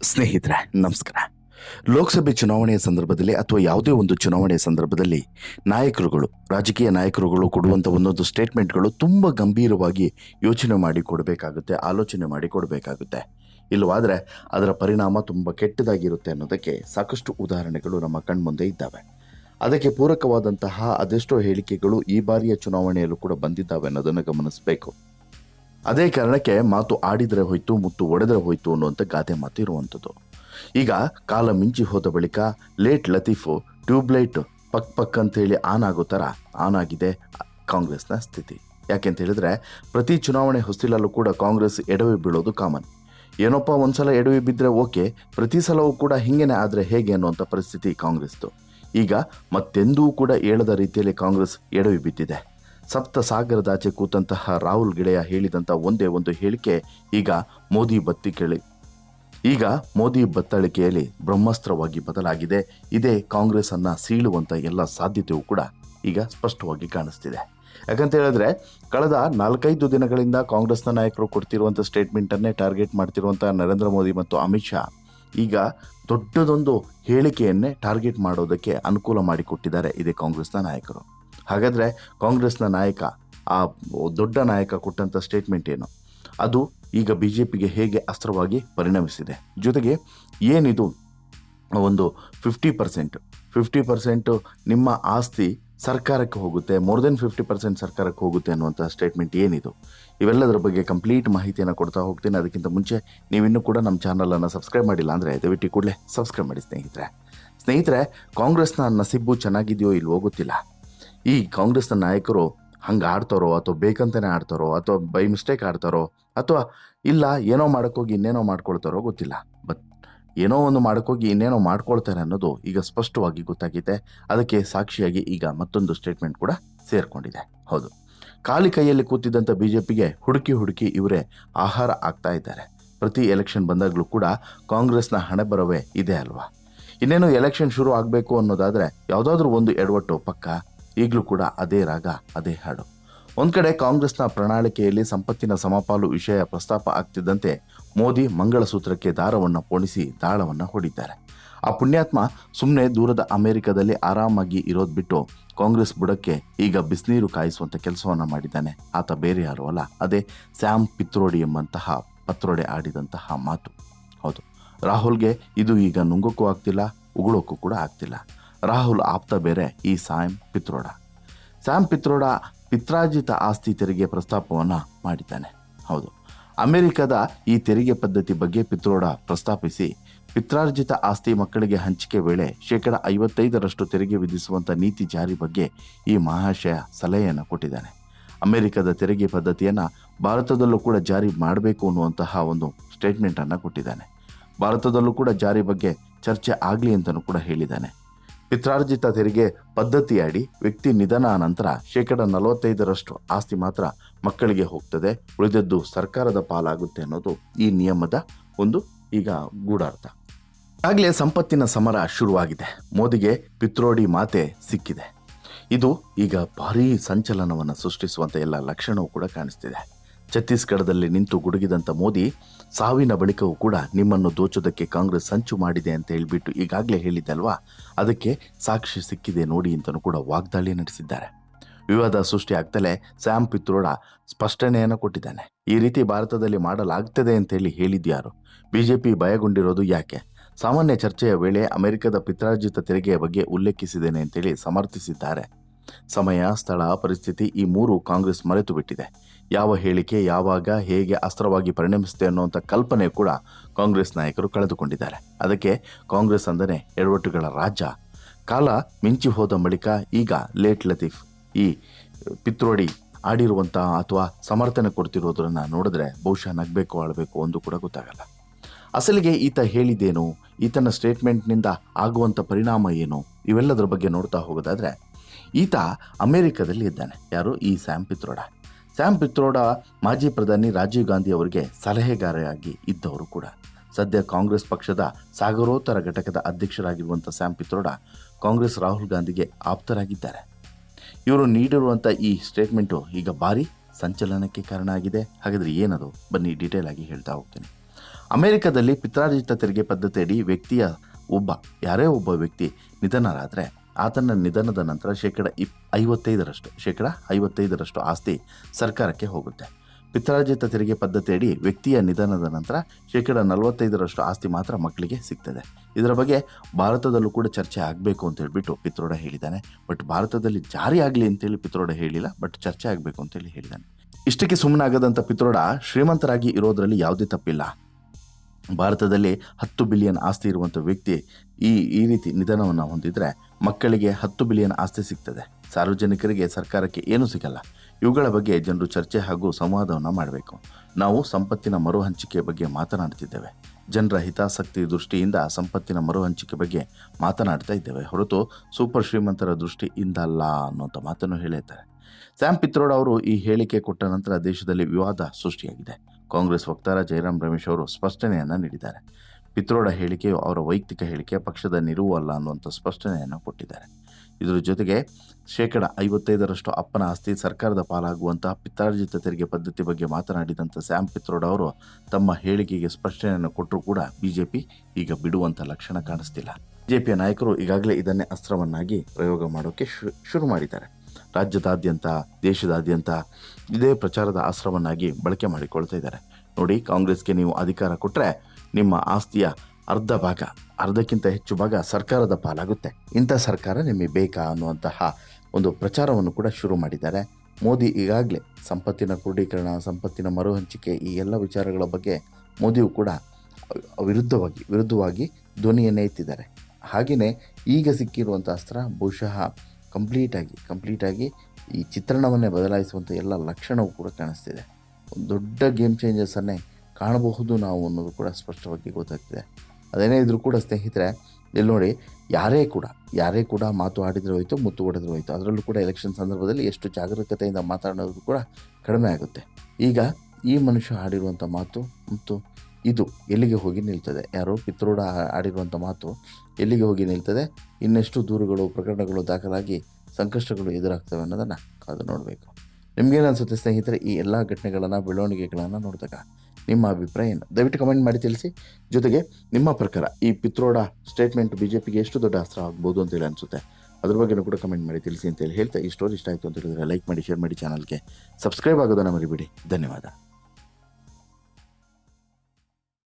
ಸ್ನೇಹಿತರೆ, ನಮಸ್ಕಾರ. ಲೋಕಸಭೆ ಚುನಾವಣೆಯ ಸಂದರ್ಭದಲ್ಲಿ ಅಥವಾ ಯಾವುದೇ ಒಂದು ಚುನಾವಣೆಯ ಸಂದರ್ಭದಲ್ಲಿ ನಾಯಕರುಗಳು, ರಾಜಕೀಯ ನಾಯಕರುಗಳು ಕೊಡುವಂಥ ಒಂದೊಂದು ಸ್ಟೇಟ್ಮೆಂಟ್ಗಳು ತುಂಬ ಗಂಭೀರವಾಗಿ ಯೋಚನೆ ಮಾಡಿ ಕೊಡಬೇಕಾಗುತ್ತೆ, ಆಲೋಚನೆ ಮಾಡಿ ಕೊಡಬೇಕಾಗುತ್ತೆ. ಇಲ್ಲವಾದರೆ ಅದರ ಪರಿಣಾಮ ತುಂಬ ಕೆಟ್ಟದಾಗಿರುತ್ತೆ ಅನ್ನೋದಕ್ಕೆ ಸಾಕಷ್ಟು ಉದಾಹರಣೆಗಳು ನಮ್ಮ ಕಣ್ಮುಂದೆ ಇದ್ದಾವೆ. ಅದಕ್ಕೆ ಪೂರಕವಾದಂತಹ ಅದೆಷ್ಟೋ ಹೇಳಿಕೆಗಳು ಈ ಬಾರಿಯ ಚುನಾವಣೆಯಲ್ಲೂ ಕೂಡ ಬಂದಿದ್ದಾವೆ ಅನ್ನೋದನ್ನು ಗಮನಿಸಬೇಕು. ಅದೇ ಕಾರಣಕ್ಕೆ ಮಾತು ಆಡಿದರೆ ಹೋಯ್ತು, ಮುತ್ತು ಒಡೆದರೆ ಹೋಯ್ತು ಅನ್ನುವಂಥ ಗಾದೆ ಮಾತು ಇರುವಂಥದ್ದು. ಈಗ ಕಾಲ ಮಿಂಚಿ ಹೋದ ಬಳಿಕ ಲೇಟ್ ಲತೀಫು ಟ್ಯೂಬ್ಲೈಟ್ ಪಕ್ ಪಕ್ ಅಂತೇಳಿ ಆನ್ ಆಗೋ ಥರ ಆನ್ ಆಗಿದೆ ಕಾಂಗ್ರೆಸ್ನ ಸ್ಥಿತಿ. ಯಾಕೆಂತ ಹೇಳಿದ್ರೆ ಪ್ರತಿ ಚುನಾವಣೆ ಹೊಸ್ತಿಲಲ್ಲೂ ಕೂಡ ಕಾಂಗ್ರೆಸ್ ಎಡವಿ ಬೀಳೋದು ಕಾಮನ್. ಏನೋಪ್ಪ ಒಂದ್ಸಲ ಎಡವಿ ಬಿದ್ದರೆ ಓಕೆ, ಪ್ರತಿ ಸಲವೂ ಕೂಡ ಹಿಂಗೇನೆ ಆದರೆ ಹೇಗೆ ಅನ್ನುವಂಥ ಪರಿಸ್ಥಿತಿ ಕಾಂಗ್ರೆಸ್ದು. ಈಗ ಮತ್ತೆಂದೂ ಕೂಡ ಏಳದ ರೀತಿಯಲ್ಲಿ ಕಾಂಗ್ರೆಸ್ ಎಡವಿ ಬಿದ್ದಿದೆ. ಸಪ್ತ ಸಾಗರದಾಚೆ ಕೂತಂತಹ ರಾಹುಲ್ ಗೆಳೆಯ ಹೇಳಿದಂಥ ಒಂದೇ ಒಂದು ಹೇಳಿಕೆ, ಈಗ ಮೋದಿ ಬತ್ತಿ ಕೇಳಿ. ಈಗ ಮೋದಿ ಬತ್ತಳಿಕೆಯಲ್ಲಿ ಬ್ರಹ್ಮಾಸ್ತ್ರವಾಗಿ ಬದಲಾಗಿದೆ. ಇದೇ ಕಾಂಗ್ರೆಸ್ ಅನ್ನ ಸೀಳುವಂತ ಎಲ್ಲ ಸಾಧ್ಯತೆಯೂ ಕೂಡ ಈಗ ಸ್ಪಷ್ಟವಾಗಿ ಕಾಣಿಸ್ತಿದೆ. ಯಾಕಂತ ಹೇಳಿದ್ರೆ, ಕಳೆದ ನಾಲ್ಕೈದು ದಿನಗಳಿಂದ ಕಾಂಗ್ರೆಸ್ನ ನಾಯಕರು ಕೊಡ್ತಿರುವಂಥ ಸ್ಟೇಟ್ಮೆಂಟನ್ನೇ ಟಾರ್ಗೆಟ್ ಮಾಡ್ತಿರುವಂಥ ನರೇಂದ್ರ ಮೋದಿ ಮತ್ತು ಅಮಿತ್ ಶಾ ಈಗ ದೊಡ್ಡದೊಂದು ಹೇಳಿಕೆಯನ್ನೇ ಟಾರ್ಗೆಟ್ ಮಾಡೋದಕ್ಕೆ ಅನುಕೂಲ ಮಾಡಿಕೊಟ್ಟಿದ್ದಾರೆ ಇದೇ ಕಾಂಗ್ರೆಸ್ನ ನಾಯಕರು. ಹಾಗಾದರೆ ಕಾಂಗ್ರೆಸ್ನ ನಾಯಕ, ಆ ದೊಡ್ಡ ನಾಯಕ ಕೊಟ್ಟಂಥ ಸ್ಟೇಟ್ಮೆಂಟ್ ಏನು? ಅದು ಈಗ ಬಿ ಜೆ ಪಿಗೆ ಹೇಗೆ ಅಸ್ತ್ರವಾಗಿ ಪರಿಣಮಿಸಿದೆ? ಜೊತೆಗೆ ಏನಿದು ಒಂದು ಫಿಫ್ಟಿ ಪರ್ಸೆಂಟ್ ಫಿಫ್ಟಿ ಪರ್ಸೆಂಟು ನಿಮ್ಮ ಆಸ್ತಿ ಸರ್ಕಾರಕ್ಕೆ ಹೋಗುತ್ತೆ ಮೋರ್ ದೆನ್ ಫಿಫ್ಟಿ ಪರ್ಸೆಂಟ್ ಸರ್ಕಾರಕ್ಕೆ ಹೋಗುತ್ತೆ ಅನ್ನುವಂಥ ಸ್ಟೇಟ್ಮೆಂಟ್ ಏನಿದು? ಇವೆಲ್ಲದರ ಬಗ್ಗೆ ಕಂಪ್ಲೀಟ್ ಮಾಹಿತಿಯನ್ನು ಕೊಡ್ತಾ ಹೋಗ್ತೀನಿ. ಅದಕ್ಕಿಂತ ಮುಂಚೆ ನೀವಿನ್ನೂ ಕೂಡ ನಮ್ಮ ಚಾನಲನ್ನು ಸಬ್ಸ್ಕ್ರೈಬ್ ಮಾಡಿಲ್ಲ ಅಂದರೆ ದಯವಿಟ್ಟು ಕೂಡಲೇ ಸಬ್ಸ್ಕ್ರೈಬ್ ಮಾಡಿ ಸ್ನೇಹಿತರೆ. ಸ್ನೇಹಿತರೆ, ಕಾಂಗ್ರೆಸ್ನ ನಸೀಬು ಚೆನ್ನಾಗಿದೆಯೋ ಇಲ್ವೋ ಗೊತ್ತಿಲ್ಲ. ಈ ಕಾಂಗ್ರೆಸ್ನ ನಾಯಕರು ಹಂಗೆ ಆಡ್ತಾರೋ ಅಥವಾ ಬೇಕಂತಾನೆ ಆಡ್ತಾರೋ ಅಥವಾ ಬೈ ಮಿಸ್ಟೇಕ್ ಆಡ್ತಾರೋ ಅಥವಾ ಇಲ್ಲ ಏನೋ ಮಾಡೋಕ್ಕೋಗಿ ಇನ್ನೇನೋ ಮಾಡ್ಕೊಳ್ತಾರೋ ಗೊತ್ತಿಲ್ಲ. ಬಟ್ ಏನೋ ಒಂದು ಮಾಡೋಕ್ಕೋಗಿ ಇನ್ನೇನೋ ಮಾಡ್ಕೊಳ್ತಾರೆ ಅನ್ನೋದು ಈಗ ಸ್ಪಷ್ಟವಾಗಿ ಗೊತ್ತಾಗಿದೆ. ಅದಕ್ಕೆ ಸಾಕ್ಷಿಯಾಗಿ ಈಗ ಮತ್ತೊಂದು ಸ್ಟೇಟ್ಮೆಂಟ್ ಕೂಡ ಸೇರಿಕೊಂಡಿದೆ. ಹೌದು. ಖಾಲಿ ಕೈಯಲ್ಲಿ ಕೂತಿದ್ದಂಥ ಬಿ ಜೆ ಪಿಗೆ ಹುಡುಕಿ ಹುಡುಕಿ ಇವರೇ ಆಹಾರ ಆಗ್ತಾ ಇದ್ದಾರೆ. ಪ್ರತಿ ಎಲೆಕ್ಷನ್ ಬಂದಾಗಲೂ ಕೂಡ ಕಾಂಗ್ರೆಸ್ನ ಹಣೆ ಬರವೇ ಇದೆ ಅಲ್ವಾ? ಇನ್ನೇನು ಎಲೆಕ್ಷನ್ ಶುರು ಆಗಬೇಕು ಅನ್ನೋದಾದರೆ ಯಾವುದಾದ್ರೂ ಒಂದು ಎಡವಟ್ಟು ಪಕ್ಕ? ಈಗಲೂ ಕೂಡ ಅದೇ ರಾಗ, ಅದೇ ಹಾಡು. ಒಂದು ಕಡೆ ಕಾಂಗ್ರೆಸ್ನ ಪ್ರಣಾಳಿಕೆಯಲ್ಲಿ ಸಂಪತ್ತಿನ ಸಮಪಾಲು ವಿಷಯ ಪ್ರಸ್ತಾಪ ಆಗ್ತಿದ್ದಂತೆ ಮೋದಿ ಮಂಗಳಸೂತ್ರಕ್ಕೆ ದಾರವನ್ನು ಪೋಣಿಸಿ ದಾಳವನ್ನು ಹೊಡಿದ್ದಾರೆ. ಆ ಪುಣ್ಯಾತ್ಮ ಸುಮ್ಮನೆ ದೂರದ ಅಮೆರಿಕದಲ್ಲಿ ಆರಾಮಾಗಿ ಇರೋದು ಬಿಟ್ಟು ಕಾಂಗ್ರೆಸ್ ಬುಡಕ್ಕೆ ಈಗ ಬಿಸಿನೀರು ಕಾಯಿಸುವಂಥ ಕೆಲಸವನ್ನು ಮಾಡಿದ್ದಾನೆ. ಆತ ಬೇರೆ ಯಾರು ಅಲ್ಲ, ಅದೇ ಸ್ಯಾಮ್ ಪಿತ್ರೋಡಿ ಎಂಬಂತಹ ಪತ್ರೋಡೆ ಆಡಿದಂತಹ ಮಾತು. ಹೌದು, ರಾಹುಲ್ಗೆ ಇದು ಈಗ ನುಂಗೋಕ್ಕೂ ಆಗ್ತಿಲ್ಲ, ಉಗುಳೋಕ್ಕೂ ಕೂಡ ಆಗ್ತಿಲ್ಲ. ರಾಹುಲ್ ಆಪ್ತ ಬೇರೆ, ಈ ಸ್ಯಾಮ್ ಪಿತ್ರೋಡ. ಸ್ಯಾಮ್ ಪಿತ್ರೋಡ ಪಿತ್ರಾರ್ಜಿತ ಆಸ್ತಿ ತೆರಿಗೆ ಪ್ರಸ್ತಾಪವನ್ನು ಮಾಡಿದ್ದಾನೆ. ಹೌದು. ಅಮೆರಿಕದ ಈ ತೆರಿಗೆ ಪದ್ಧತಿ ಬಗ್ಗೆ ಪಿತ್ರೋಡ ಪ್ರಸ್ತಾಪಿಸಿ, ಪಿತ್ರಾರ್ಜಿತ ಆಸ್ತಿ ಮಕ್ಕಳಿಗೆ ಹಂಚಿಕೆ ವೇಳೆ ಶೇಕಡ ಐವತ್ತೈದರಷ್ಟು ತೆರಿಗೆ ವಿಧಿಸುವಂಥ ನೀತಿ ಜಾರಿ ಬಗ್ಗೆ ಈ ಮಹಾಶಯ ಸಲಹೆಯನ್ನು ಕೊಟ್ಟಿದ್ದಾನೆ. ಅಮೆರಿಕದ ತೆರಿಗೆ ಪದ್ಧತಿಯನ್ನು ಭಾರತದಲ್ಲೂ ಕೂಡ ಜಾರಿ ಮಾಡಬೇಕು ಅನ್ನುವಂತಹ ಒಂದು ಸ್ಟೇಟ್ಮೆಂಟನ್ನು ಕೊಟ್ಟಿದ್ದಾನೆ. ಭಾರತದಲ್ಲೂ ಕೂಡ ಜಾರಿ ಬಗ್ಗೆ ಚರ್ಚೆ ಆಗಲಿ ಅಂತಲೂ ಕೂಡ ಹೇಳಿದ್ದಾನೆ. ಪಿತ್ರಾರ್ಜಿತ ತೆರಿಗೆ ಪದ್ಧತಿಯಡಿ ವ್ಯಕ್ತಿ ನಿಧನ ನಂತರ ಶೇಕಡ ನಲವತ್ತೈದರಷ್ಟು ಆಸ್ತಿ ಮಾತ್ರ ಮಕ್ಕಳಿಗೆ ಹೋಗ್ತದೆ. ಉಳಿದದ್ದು ಸರ್ಕಾರದ ಪಾಲಾಗುತ್ತೆ ಅನ್ನೋದು ಈ ನಿಯಮದ ಒಂದು ಈಗ ಗೂಢಾರ್ಥ. ಆಗಲೇ ಸಂಪತ್ತಿನ ಸಮರ ಶುರುವಾಗಿದೆ. ಮೋದಿಗೆ ಪಿತ್ರೋಡಿ ಮಾತೆ ಸಿಕ್ಕಿದೆ. ಇದು ಈಗ ಭಾರೀ ಸಂಚಲನವನ್ನು ಸೃಷ್ಟಿಸುವಂಥ ಎಲ್ಲ ಲಕ್ಷಣವೂ ಕೂಡ ಕಾಣಿಸ್ತಿದೆ. ಛತ್ತೀಸ್ಗಢದಲ್ಲಿ ನಿಂತು ಗುಡುಗಿದಂಥ ಮೋದಿ, ಸಾವಿನ ಬಳಿಕವೂ ಕೂಡ ನಿಮ್ಮನ್ನು ದೋಚೋದಕ್ಕೆ ಕಾಂಗ್ರೆಸ್ ಸಂಚು ಮಾಡಿದೆ ಅಂತ ಹೇಳಿಬಿಟ್ಟು ಈಗಾಗಲೇ ಹೇಳಿದ್ದಲ್ವಾ? ಅದಕ್ಕೆ ಸಾಕ್ಷಿ ಸಿಕ್ಕಿದೆ ನೋಡಿ ಅಂತಲೂ ಕೂಡ ವಾಗ್ದಾಳಿ ನಡೆಸಿದ್ದಾರೆ. ವಿವಾದ ಸೃಷ್ಟಿಯಾಗ್ತಲೇ ಸ್ಯಾಮ್ ಪಿತ್ರೋಡ ಸ್ಪಷ್ಟನೆಯನ್ನು ಕೊಟ್ಟಿದ್ದಾನೆ. ಈ ರೀತಿ ಭಾರತದಲ್ಲಿ ಮಾಡಲಾಗ್ತದೆ ಅಂತೇಳಿ ಹೇಳಿದ್ಯಾರು? ಬಿಜೆಪಿ ಭಯಗೊಂಡಿರೋದು ಯಾಕೆ? ಸಾಮಾನ್ಯ ಚರ್ಚೆಯ ವೇಳೆ ಅಮೆರಿಕದ ಪಿತ್ರಾರ್ಜಿತ ತೆರಿಗೆಯ ಬಗ್ಗೆ ಉಲ್ಲೇಖಿಸಿದ್ದೇನೆ ಅಂತೇಳಿ ಸಮರ್ಥಿಸಿದ್ದಾರೆ. ಸಮಯ, ಸ್ಥಳ, ಪರಿಸ್ಥಿತಿ ಈ ಮೂರು ಕಾಂಗ್ರೆಸ್ ಮರೆತು ಬಿಟ್ಟಿದೆ ಯಾವ ಹೇಳಿಕೆ ಯಾವಾಗ, ಹೇಗೆ ಅಸ್ತ್ರವಾಗಿ ಪರಿಣಮಿಸಿದೆ ಅನ್ನುವಂಥ ಕಲ್ಪನೆ ಕೂಡ ಕಾಂಗ್ರೆಸ್ ನಾಯಕರು ಕಳೆದುಕೊಂಡಿದ್ದಾರೆ. ಅದಕ್ಕೆ ಕಾಂಗ್ರೆಸ್ ಅಂದರೆ ಎಡವಟ್ಟುಗಳ ರಾಜ್ಯ. ಕಾಲ ಮಿಂಚಿ ಹೋದ ಬಳಿಕ ಈಗ ಲೇಟ್ ಲತೀಫ್ ಈ ಪಿತ್ರೋಡಿ ಆಡಿರುವಂತಹ ಅಥವಾ ಸಮರ್ಥನೆ ಕೊಡ್ತಿರೋದನ್ನ ನೋಡಿದ್ರೆ ಬಹುಶಃ ನಗಬೇಕು, ಆಳ್ಬೇಕು ಒಂದು ಕೂಡ ಗೊತ್ತಾಗಲ್ಲ. ಅಸಲಿಗೆ ಈತ ಹೇಳಿದ್ದೇನು, ಈತನ ಸ್ಟೇಟ್ಮೆಂಟ್ನಿಂದ ಆಗುವಂಥ ಪರಿಣಾಮ ಏನು, ಇವೆಲ್ಲದರ ಬಗ್ಗೆ ನೋಡ್ತಾ ಹೋಗೋದಾದ್ರೆ ಈತ ಅಮೆರಿಕದಲ್ಲಿ ಇದ್ದಾನೆ ಯಾರು? ಈ ಸ್ಯಾಮ್ ಪಿತ್ರೋಡ. ಸ್ಯಾಮ್ ಪಿತ್ರೋಡ ಮಾಜಿ ಪ್ರಧಾನಿ ರಾಜೀವ್ ಗಾಂಧಿ ಅವರಿಗೆ ಸಲಹೆಗಾರರಾಗಿ ಇದ್ದವರು ಕೂಡ. ಸದ್ಯ ಕಾಂಗ್ರೆಸ್ ಪಕ್ಷದ ಸಾಗರೋತ್ತರ ಘಟಕದ ಅಧ್ಯಕ್ಷರಾಗಿರುವಂಥ ಸ್ಯಾಮ್ ಪಿತ್ರೋಡ ಕಾಂಗ್ರೆಸ್ ರಾಹುಲ್ ಗಾಂಧಿಗೆ ಆಪ್ತರಾಗಿದ್ದಾರೆ. ಇವರು ನೀಡಿರುವಂಥ ಈ ಸ್ಟೇಟ್ಮೆಂಟು ಈಗ ಭಾರಿ ಸಂಚಲನಕ್ಕೆ ಕಾರಣ ಆಗಿದೆ. ಹಾಗಾದರೆ ಏನದು? ಬನ್ನಿ ಡೀಟೇಲ್ ಆಗಿ ಹೇಳ್ತಾ ಹೋಗ್ತೀನಿ. ಅಮೆರಿಕದಲ್ಲಿ ಪಿತ್ರಾರ್ಜಿತ ತೆರಿಗೆ ಪದ್ಧತಿಯಡಿ ವ್ಯಕ್ತಿಯ ಒಬ್ಬ, ಯಾರೇ ಒಬ್ಬ ವ್ಯಕ್ತಿ ನಿಧನರಾದರೆ ಆತನ ನಿಧನದ ನಂತರ ಶೇಕಡ ಇಪ್ ಐವತ್ತೈದರಷ್ಟು, ಶೇಕಡ ಐವತ್ತೈದರಷ್ಟು ಆಸ್ತಿ ಸರ್ಕಾರಕ್ಕೆ ಹೋಗುತ್ತೆ. ಪಿತ್ರಾರ್ಜಿತ ತೆರಿಗೆ ಪದ್ಧತಿಯಡಿ ವ್ಯಕ್ತಿಯ ನಿಧನದ ನಂತರ ಶೇಕಡ ನಲವತ್ತೈದರಷ್ಟು ಆಸ್ತಿ ಮಾತ್ರ ಮಕ್ಕಳಿಗೆ ಸಿಗ್ತದೆ. ಇದರ ಬಗ್ಗೆ ಭಾರತದಲ್ಲೂ ಕೂಡ ಚರ್ಚೆ ಆಗಬೇಕು ಅಂತ ಹೇಳ್ಬಿಟ್ಟು ಪಿತ್ರೋಡ ಹೇಳಿದ್ದಾನೆ. ಬಟ್ ಭಾರತದಲ್ಲಿ ಜಾರಿ ಆಗಲಿ ಅಂತೇಳಿ ಪಿತ್ರೋಡ ಹೇಳಿಲ್ಲ, ಬಟ್ ಚರ್ಚೆ ಆಗಬೇಕು ಅಂತೇಳಿ ಹೇಳಿದ್ದಾನೆ. ಇಷ್ಟಕ್ಕೆ ಸುಮ್ಮನಾಗದಂಥ ಪಿತ್ರೋಡ ಶ್ರೀಮಂತರಾಗಿ ಇರೋದರಲ್ಲಿ ಯಾವುದೇ ತಪ್ಪಿಲ್ಲ. ಭಾರತದಲ್ಲಿ ಹತ್ತು ಬಿಲಿಯನ್ ಆಸ್ತಿ ಇರುವಂಥ ವ್ಯಕ್ತಿ ಈ ಈ ರೀತಿ ನಿಧನವನ್ನು ಹೊಂದಿದರೆ ಮಕ್ಕಳಿಗೆ ಹತ್ತು ಬಿಲಿಯನ್ ಆಸ್ತಿ ಸಿಗ್ತದೆ. ಸಾರ್ವಜನಿಕರಿಗೆ ಸರ್ಕಾರಕ್ಕೆ ಏನೂ ಸಿಗಲ್ಲ. ಇವುಗಳ ಬಗ್ಗೆ ಜನರು ಚರ್ಚೆ ಹಾಗೂ ಸಂವಾದವನ್ನು ಮಾಡಬೇಕು. ನಾವು ಸಂಪತ್ತಿನ ಮರುಹಂಚಿಕೆ ಬಗ್ಗೆ ಮಾತನಾಡ್ತಿದ್ದೇವೆ. ಜನರ ಹಿತಾಸಕ್ತಿ ದೃಷ್ಟಿಯಿಂದ ಸಂಪತ್ತಿನ ಮರುಹಂಚಿಕೆ ಬಗ್ಗೆ ಮಾತನಾಡ್ತಾ ಇದ್ದೇವೆ. ಹೊರತು ಸೂಪರ್ ಶ್ರೀಮಂತರ ದೃಷ್ಟಿಯಿಂದ ಅಲ್ಲ ಮಾತನ್ನು ಹೇಳಿದ್ದಾರೆ. ಸ್ಯಾಮ್ ಪಿತ್ರೋಡ್ ಅವರು ಈ ಹೇಳಿಕೆ ಕೊಟ್ಟ ನಂತರ ದೇಶದಲ್ಲಿ ವಿವಾದ ಸೃಷ್ಟಿಯಾಗಿದೆ. ಕಾಂಗ್ರೆಸ್ ವಕ್ತಾರ ಜಯರಾಮ್ ರಮೇಶ್ ಅವರು ಸ್ಪಷ್ಟನೆಯನ್ನು ನೀಡಿದ್ದಾರೆ. ಪಿತ್ರೋಡ ಹೇಳಿಕೆಯು ಅವರ ವೈಯಕ್ತಿಕ ಹೇಳಿಕೆ, ಪಕ್ಷದ ನಿಲುವು ಅಲ್ಲ ಅನ್ನುವಂಥ ಸ್ಪಷ್ಟನೆಯನ್ನು ಕೊಟ್ಟಿದ್ದಾರೆ. ಇದರ ಜೊತೆಗೆ ಶೇಕಡ ಐವತ್ತೈದರಷ್ಟು ಅಪ್ಪನ ಆಸ್ತಿ ಸರ್ಕಾರದ ಪಾಲಾಗುವಂತಹ ಪಿತ್ತಾರ್ಜಿತ ತೆರಿಗೆ ಪದ್ಧತಿ ಬಗ್ಗೆ ಮಾತನಾಡಿದಂಥ ಸ್ಯಾಮ್ ಪಿತ್ರೋಡ ಅವರು ತಮ್ಮ ಹೇಳಿಕೆಗೆ ಸ್ಪಷ್ಟನೆಯನ್ನು ಕೊಟ್ಟರೂ ಕೂಡ ಬಿಜೆಪಿ ಈಗ ಬಿಡುವಂಥ ಲಕ್ಷಣ ಕಾಣಿಸ್ತಿಲ್ಲ. ಬಿಜೆಪಿಯ ನಾಯಕರು ಈಗಾಗಲೇ ಇದನ್ನೇ ಅಸ್ತ್ರವನ್ನಾಗಿ ಪ್ರಯೋಗ ಮಾಡೋಕ್ಕೆ ಶುರು ಮಾಡಿದ್ದಾರೆ. ರಾಜ್ಯದಾದ್ಯಂತ, ದೇಶದಾದ್ಯಂತ ಇದೇ ಪ್ರಚಾರದ ಅಸ್ತ್ರವನ್ನಾಗಿ ಬಳಕೆ ಮಾಡಿಕೊಳ್ತಾ ಇದ್ದಾರೆ. ನೋಡಿ, ಕಾಂಗ್ರೆಸ್ಗೆ ನೀವು ಅಧಿಕಾರ ಕೊಟ್ಟರೆ ನಿಮ್ಮ ಆಸ್ತಿಯ ಅರ್ಧ ಭಾಗ, ಅರ್ಧಕ್ಕಿಂತ ಹೆಚ್ಚು ಭಾಗ ಸರ್ಕಾರದ ಪಾಲಾಗುತ್ತೆ. ಇಂಥ ಸರ್ಕಾರ ನಿಮಗೆ ಬೇಕಾ ಅನ್ನುವಂತಹ ಒಂದು ಪ್ರಚಾರವನ್ನು ಕೂಡ ಶುರು ಮಾಡಿದ್ದಾರೆ. ಮೋದಿ ಈಗಾಗಲೇ ಸಂಪತ್ತಿನ ಕ್ರೋಢೀಕರಣ ಸಂಪತ್ತಿನ ಮರು ಹಂಚಿಕೆ, ಈ ಎಲ್ಲ ವಿಚಾರಗಳ ಬಗ್ಗೆ ಮೋದಿಯು ಕೂಡ ವಿರುದ್ಧವಾಗಿ ವಿರುದ್ಧವಾಗಿ ಧ್ವನಿಯನ್ನೇ ಎತ್ತಿದ್ದಾರೆ. ಹಾಗೆಯೇ ಈಗ ಸಿಕ್ಕಿರುವಂಥ ಅಸ್ತ್ರ ಬಹುಶಃ ಕಂಪ್ಲೀಟಾಗಿ ಕಂಪ್ಲೀಟಾಗಿ ಈ ಚಿತ್ರಣವನ್ನೇ ಬದಲಾಯಿಸುವಂಥ ಎಲ್ಲ ಲಕ್ಷಣವೂ ಕೂಡ ಕಾಣಿಸ್ತಿದೆ. ಒಂದು ದೊಡ್ಡ ಗೇಮ್ ಚೇಂಜಸ್ಸನ್ನೇ ಕಾಣಬಹುದು ನಾವು ಅನ್ನೋದು ಕೂಡ ಸ್ಪಷ್ಟವಾಗಿ ಗೊತ್ತಾಗ್ತಿದೆ. ಅದೇನೇ ಇದ್ರೂ ಕೂಡ ಸ್ನೇಹಿತರೆ, ಇಲ್ಲಿ ನೋಡಿ, ಯಾರೇ ಕೂಡ ಯಾರೇ ಕೂಡ ಮಾತು ಆಡಿದ್ರೆ ಹೋಯ್ತು, ಮುತ್ತು ಹೊಡೆದ್ರೆ ಹೋಯ್ತು, ಅದರಲ್ಲೂ ಕೂಡ ಎಲೆಕ್ಷನ್ ಸಂದರ್ಭದಲ್ಲಿ ಎಷ್ಟು ಜಾಗರೂಕತೆಯಿಂದ ಮಾತಾಡೋದು ಕೂಡ ಕಡಿಮೆ ಆಗುತ್ತೆ. ಈಗ ಈ ಮನುಷ್ಯ ಆಡಿರುವಂಥ ಮಾತು ಮತ್ತು ಇದು ಎಲ್ಲಿಗೆ ಹೋಗಿ ನಿಲ್ತದೆ? ಯಾರು ಪಿತ್ರೋಡ ಆಡಿರುವಂಥ ಮಾತು ಎಲ್ಲಿಗೆ ಹೋಗಿ ನಿಲ್ತದೆ? ಇನ್ನೆಷ್ಟು ದೂರುಗಳು, ಪ್ರಕರಣಗಳು ದಾಖಲಾಗಿ ಸಂಕಷ್ಟಗಳು ಎದುರಾಗ್ತವೆ ಅನ್ನೋದನ್ನು ಕಾದು ನೋಡಬೇಕು. ನಿಮಗೇನು ಅನಿಸುತ್ತೆ ಸ್ನೇಹಿತರೆ, ಈ ಎಲ್ಲ ಘಟನೆಗಳನ್ನು, ಬೆಳವಣಿಗೆಗಳನ್ನು ನೋಡಿದಾಗ ನಿಮ್ಮ ಅಭಿಪ್ರಾಯ ಏನು? ದಯವಿಟ್ಟು ಕಮೆಂಟ್ ಮಾಡಿ ತಿಳಿಸಿ. ಜೊತೆಗೆ ನಿಮ್ಮ ಪ್ರಕಾರ ಈ ಪಿತ್ರೋಡ ಸ್ಟೇಟ್ಮೆಂಟ್ ಬಿ ಜೆ ಪಿಗೆ ಎಷ್ಟು ದೊಡ್ಡ ಅಸ್ತ್ರ ಆಗ್ಬೋದು ಅಂತೇಳಿ ಅನಿಸುತ್ತೆ. ಅದ್ರ ಬಗ್ಗೆನೂ ಕೂಡ ಕಮೆಂಟ್ ಮಾಡಿ ತಿಳಿಸಿ ಅಂತೇಳಿ ಹೇಳ್ತಾ ಈ ಸ್ಟೋರಿ ಇಷ್ಟ ಆಯಿತು ಅಂತ ಹೇಳಿದ್ರೆ ಲೈಕ್ ಮಾಡಿ ಶೇರ್ ಮಾಡಿ ಚಾನಲ್ಗೆ ಸಬ್ಸ್ಕ್ರೈಬ್ ಆಗೋದನ್ನು ಮರಿಬೇಡಿ. ಧನ್ಯವಾದ.